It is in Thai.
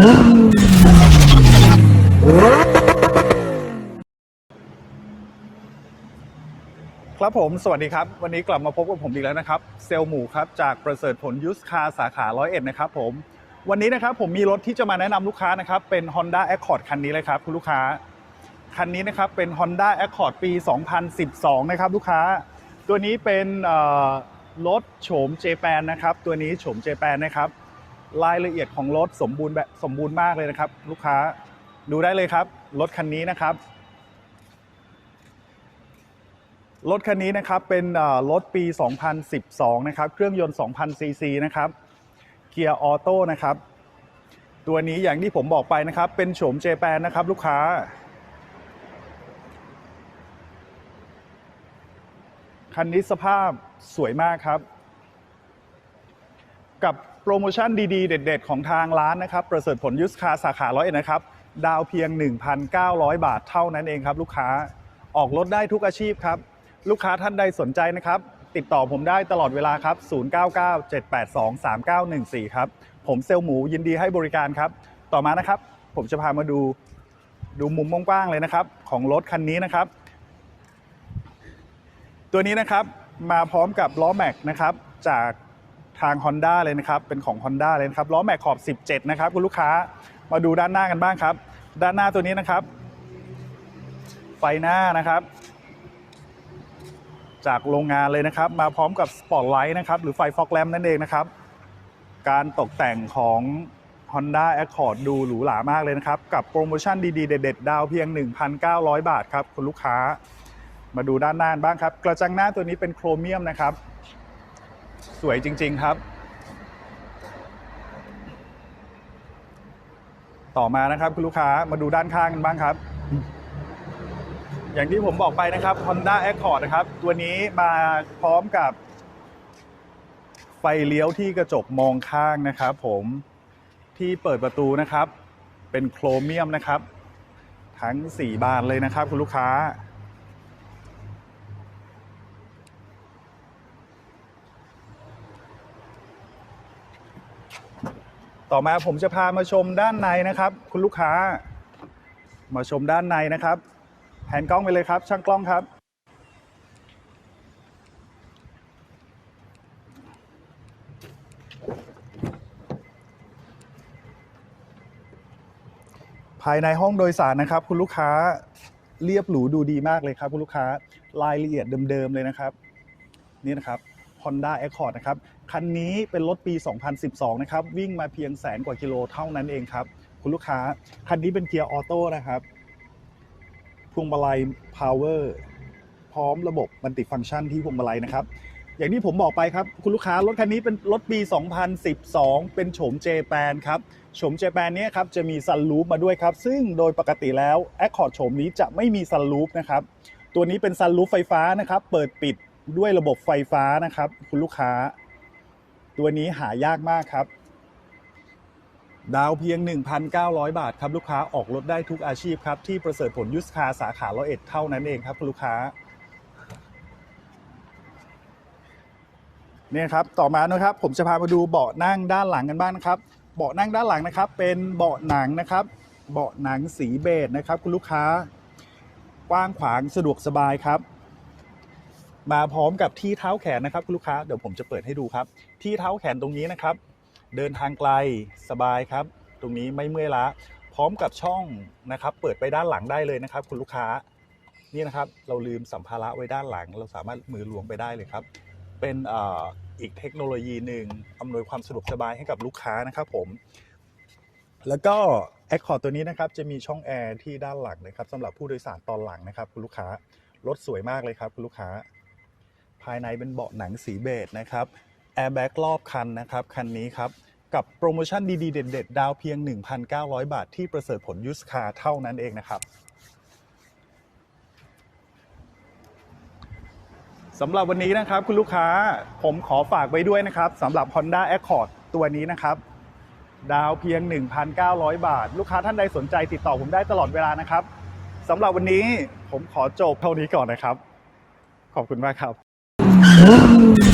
ครับผม สวัสดีครับ วันนี้กลับมาพบกับผมอีกแล้วนะครับ เซลล์หมูครับ จากประเสริฐผลยูสคาสาขาร้อยเอ็ดนะครับผม วันนี้นะครับผมมีรถที่จะมาแนะนำลูกค้านะครับ เป็น Honda Accord คันนี้เลยครับ คุณลูกค้า คันนี้นะครับเป็น Honda Accord ปี 2012 นะครับลูกค้า ตัวนี้เป็นรถโฉมเจแปนนะครับ ตัวนี้โฉมเจแปนนะครับ รายละเอียดของรถสมบูรณ์แบบสมบูรณ์มากเลยนะครับ ลูกค้าดูได้เลยครับ รถคันนี้นะครับ รถคันนี้นะครับเป็นเอ่อรถปี 2012 นะครับ เครื่องยนต์ 2,000ซีซีนะครับ เกียร์ออโต้นะครับ ตัวนี้อย่างที่ผมบอกไปนะครับ เป็นโฉมเจแปนนะครับ ลูกค้าคันนี้สภาพสวยมากครับ กับโปรโมชั่นดีๆ เด็ด ๆ ของทางร้านนะครับ ประเสริฐผลยุสคาสาขาร้อยเอ็ดนะครับ ดาวเพียง 1,900 บาทเท่านั้นเองครับ ลูกค้าออกรถได้ทุกอาชีพครับ ลูกค้าท่านใดสนใจนะครับ ติดต่อผมได้ตลอดเวลาครับ 0997823914 ครับ ผมเซลลหมูยินดีให้บริการครับ ต่อมานะครับ ผมจะพามาดูดูมุมกว้างๆเลยนะครับ ของรถคันนี้นะครับ ตัวนี้นะครับมาพร้อมกับล้อแม็กนะครับจาก ทาง Honda เลยนะครับเป็นของ Honda เลยนะครับล้อแม็กขอบ 17 นะครับคุณลูกค้ามาดูด้านหน้ากันบ้างครับ ด้านหน้าตัวนี้นะครับ ไฟหน้านะครับ จากโรงงานเลยนะครับ มาพร้อมกับสปอตไลท์นะครับหรือไฟฟอกแลมนั่นเองนะครับ การตกแต่งของ Honda Accord ดูหรูหรามากเลยนะครับ กับโปรโมชั่นดีๆ เด็ด ๆ ดาวเพียง 1,900 บาทครับ คุณลูกค้ามาดูด้านหน้าบ้างครับ กระจังหน้าตัวนี้เป็นโครเมียมนะครับ สวยจริง ๆครับ ต่อมานะครับคุณลูกค้ามาดูด้านข้างกันบ้างครับ อย่างที่ผมบอกไปนะครับ Honda Accord นะครับ ตัวนี้มาพร้อมกับไฟเลี้ยวที่กระจกมองข้างนะครับ ผมที่เปิดประตูนะครับ เป็นโครเมียมนะครับ ทั้ง 4 บานเลยนะครับ คุณลูกค้า ต่อมาผมจะพามาชมด้านในนะครับ คุณลูกค้า มาชมด้านในนะครับแผนกล้องไปเลยครับ ช่างกล้องครับ ภายในห้องโดยสารนะครับ คุณลูกค้าเรียบหรูดูดีมากเลยครับ คุณลูกค้า รายละเอียดเดิมๆเลยนะครับ นี่นะครับ Honda Accord นะครับ คันนี้เป็นรถปี 2012 นะครับ วิ่งมาเพียงแสนกว่ากิโลเท่านั้นเองครับ คุณลูกค้า คันนี้เป็นเกียร์ออโต้นะครับพวงมาลัย Power พร้อมระบบมัลติฟังก์ชันที่พวงมาลัยนะครับ อย่างที่ผมบอกไปครับ คุณลูกค้ารถคันนี้เป็นรถปี 2012 เป็นโฉมเจแปนครับโฉมเจแปนนี้ครับจะมีซันรูฟมาด้วยครับ ซึ่งโดยปกติแล้ว Accord โฉมนี้จะไม่มีซันรูฟนะครับ ตัวนี้เป็นซันรูฟไฟฟ้านะครับ เปิดปิด ด้วยระบบไฟฟ้านะครับ คุณลูกค้า ตัวนี้หายากมากครับ ดาวเพียง 1,900 บาทครับลูกค้าออกรถได้ทุกอาชีพครับ ที่ประเสริฐผลยุสคาสาขาร้อยเอ็ดเท่านั้นเองครับ คุณลูกค้าเนี่ยครับต่อมานะครับผมจะพามาดูเบาะนั่งด้านหลังกันบ้างนะครับ เบาะนั่งด้านหลังนะครับ เป็นเบาะหนังนะครับ เบาะหนังสีเบจนะครับ คุณลูกค้ากว้างขวางสะดวกสบายครับ มาพร้อมกับที่เท้าแขนนะครับคุณลูกค้าเดี๋ยวผมจะเปิดให้ดูครับ ที่เท้าแขนตรงนี้นะครับ เดินทางไกลสบายครับ ตรงนี้ไม่เมื่อยล้าพร้อมกับช่องนะครับ เปิดไปด้านหลังได้เลยนะครับ คุณลูกค้านี่นะครับ เราลืมสัมภาระไว้ด้านหลัง เราสามารถมือลวงไปได้เลยครับ เป็นอ่ออีกเทคโนโลยีหนึ่งอำนวยความสะดวกสบายให้กับลูกค้านะครับผม แล้วก็ Accord ตัวนี้นะครับ จะมีช่องแอร์ที่ด้านหลังนะครับสำหรับผู้โดยสารตอนหลังนะครับ คุณลูกค้ารถสวยมากเลยครับ คุณลูกค้า ภายในเป็นเบาะหนังสีเบจนะครับแอร์แบ็กรอบคันนะครับคันนี้ครับกับโปรโมชั่นดีๆ เด็ดๆ ดาวเพียง 1,900 บาทที่ประเสริฐผลยุสคาเท่านั้นเองนะครับสำหรับวันนี้นะครับคุณลูกค้าผมขอฝากไว้ด้วยนะครับสำหรับ Honda Accord ตัวนี้นะครับ ดาวเพียง 1,900 บาท ลูกค้าท่านใดสนใจติดต่อผมได้ตลอดเวลานะครับสำหรับวันนี้ผมขอจบเท่านี้ก่อนนะครับ ขอบคุณมากครับ Wow.